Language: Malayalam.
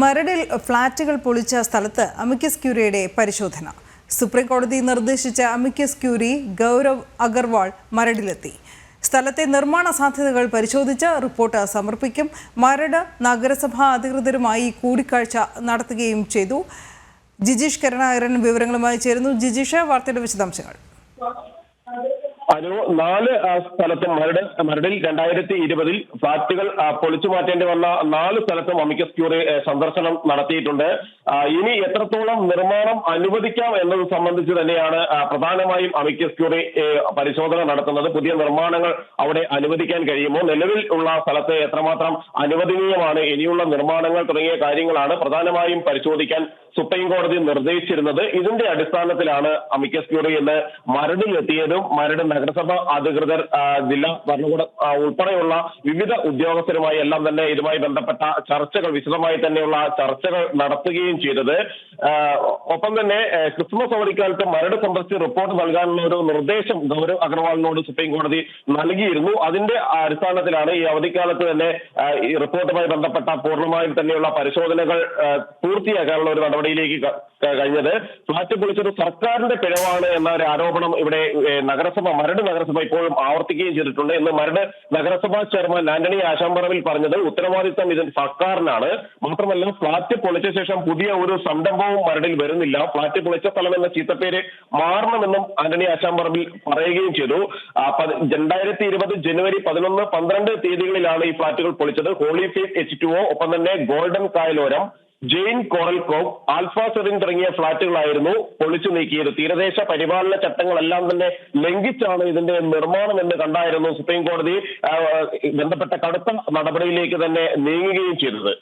മരടിൽ ഫ്ളാറ്റുകൾ പൊളിച്ച സ്ഥലത്ത് അമിക്കസ് ക്യൂരിയുടെ പരിശോധന. സുപ്രീംകോടതി നിർദ്ദേശിച്ച അമിക്കസ് ക്യൂരി ഗൗരവ് അഗർവാൾ മരടിലെത്തി. സ്ഥലത്തെ നിർമ്മാണ സാധ്യതകൾ പരിശോധിച്ച് റിപ്പോർട്ട് സമർപ്പിക്കും. മരട് നഗരസഭാ അധികൃതരുമായി കൂടിക്കാഴ്ച നടത്തുകയും ചെയ്തു. ജിജീഷ് കരുണാകരൻ വിവരങ്ങളുമായി ചേരുന്നു. ജിജീഷ് വാർത്തയുടെ വിശദാംശങ്ങൾ. അനു നാല് സ്ഥലത്തും മരട് മരടിൽ രണ്ടായിരത്തി ഇരുപതിൽ ഫ്ളാറ്റുകൾ പൊളിച്ചു മാറ്റേണ്ടി വന്ന നാല് സ്ഥലത്തും അമിക്കസ് ക്യൂറി സന്ദർശനം നടത്തിയിട്ടുണ്ട്. ഇനി എത്രത്തോളം നിർമ്മാണം അനുവദിക്കാം എന്നത് സംബന്ധിച്ച് തന്നെയാണ് പ്രധാനമായും അമിക്കസ് ക്യൂറി പരിശോധന നടത്തുന്നത്. പുതിയ നിർമ്മാണങ്ങൾ അവിടെ അനുവദിക്കാൻ കഴിയുമോ? നിലവിൽ ഉള്ള സ്ഥലത്ത് എത്രമാത്രം അനുവദനീയമാണ്? ഇനിയുള്ള നിർമ്മാണങ്ങൾ തുടങ്ങിയ കാര്യങ്ങളാണ് പ്രധാനമായും പരിശോധിക്കാൻ സുപ്രീം കോടതി നിർദ്ദേശിച്ചിരുന്നത്. ഇതിന്റെ അടിസ്ഥാനത്തിലാണ് അമിക്കസ് ക്യൂറി ഇന്ന് മരടിലെത്തിയതും മരട് നഗരസഭ അധികൃതർ ജില്ലാ ഭരണകൂടം ഉൾപ്പെടെയുള്ള വിവിധ ഉദ്യോഗസ്ഥരുമായി എല്ലാം തന്നെ ഇതുമായി ബന്ധപ്പെട്ട ചർച്ചകൾ വിശദമായി തന്നെയുള്ള ചർച്ചകൾ നടത്തുകയും ചെയ്തത് ഒപ്പം തന്നെ ക്രിസ്മസ് അവധിക്കാലത്ത് മരട് സന്ദർശിച്ച് റിപ്പോർട്ട് നൽകാനുള്ള ഒരു നിർദ്ദേശം ഗൗരവ് അഗർവാളിനോട് സുപ്രീം കോടതി നൽകിയിരുന്നു. അതിന്റെ അടിസ്ഥാനത്തിലാണ് ഈ അവധിക്കാലത്ത് തന്നെ ഈ റിപ്പോർട്ടുമായി ബന്ധപ്പെട്ട പൂർണമായും തന്നെയുള്ള പരിശോധനകൾ പൂർത്തിയാക്കാനുള്ള ഒരു നടപടിയിലേക്ക് കഴിഞ്ഞത്. ഫ്ളാറ്റ് പൊളിച്ചത് സർക്കാരിന്റെ പിഴവാണ് എന്ന ഒരു ആരോപണം ഇവിടെ നഗരസഭ മരട് നഗരസഭ ഇപ്പോഴും ആവർത്തിക്കുകയും ചെയ്തിട്ടുണ്ട്. എന്ന് മരട് നഗരസഭാ ചെയർമാൻ ആന്റണി ആശാമ്പറവിൽ പറഞ്ഞത് ഉത്തരവാദിത്തം ഇതിന് സർക്കാരിനാണ്. മാത്രമല്ല ഫ്ളാറ്റ് പൊളിച്ച ശേഷം പുതിയ ഒരു സംരംഭവും മരടിൽ വരുന്നില്ല. ഫ്ളാറ്റ് പൊളിച്ച സ്ഥലം എന്ന ചീത്തപ്പേര് മാറണമെന്നും ആന്റണി ആശാമ്പറമ്പിൽ പറയുകയും ചെയ്തു. രണ്ടായിരത്തി ഇരുപത് ജനുവരി പതിനൊന്ന് പന്ത്രണ്ട് തീയതികളിലാണ് ഈ ഫ്ളാറ്റുകൾ പൊളിച്ചത്. ഹോളി ഫേസ് എച്ച് ടു ഒപ്പം തന്നെ Golden Kayaloram Jain Coral Cove Alfa Serene തുടങ്ങിയ ഫ്ളാറ്റുകളായിരുന്നു പൊളിച്ചു നീക്കിയത്. തീരദേശ പരിപാലന ചട്ടങ്ങളെല്ലാം തന്നെ ലംഘിച്ചാണ് ഇതിന്റെ നിർമ്മാണം എന്ന് കണ്ടായിരുന്നു സുപ്രീം കോടതി. ബന്ധപ്പെട്ട കടുത്ത നടപടിയിലേക്ക് തന്നെ നീങ്ങുകയും ചെയ്തത്.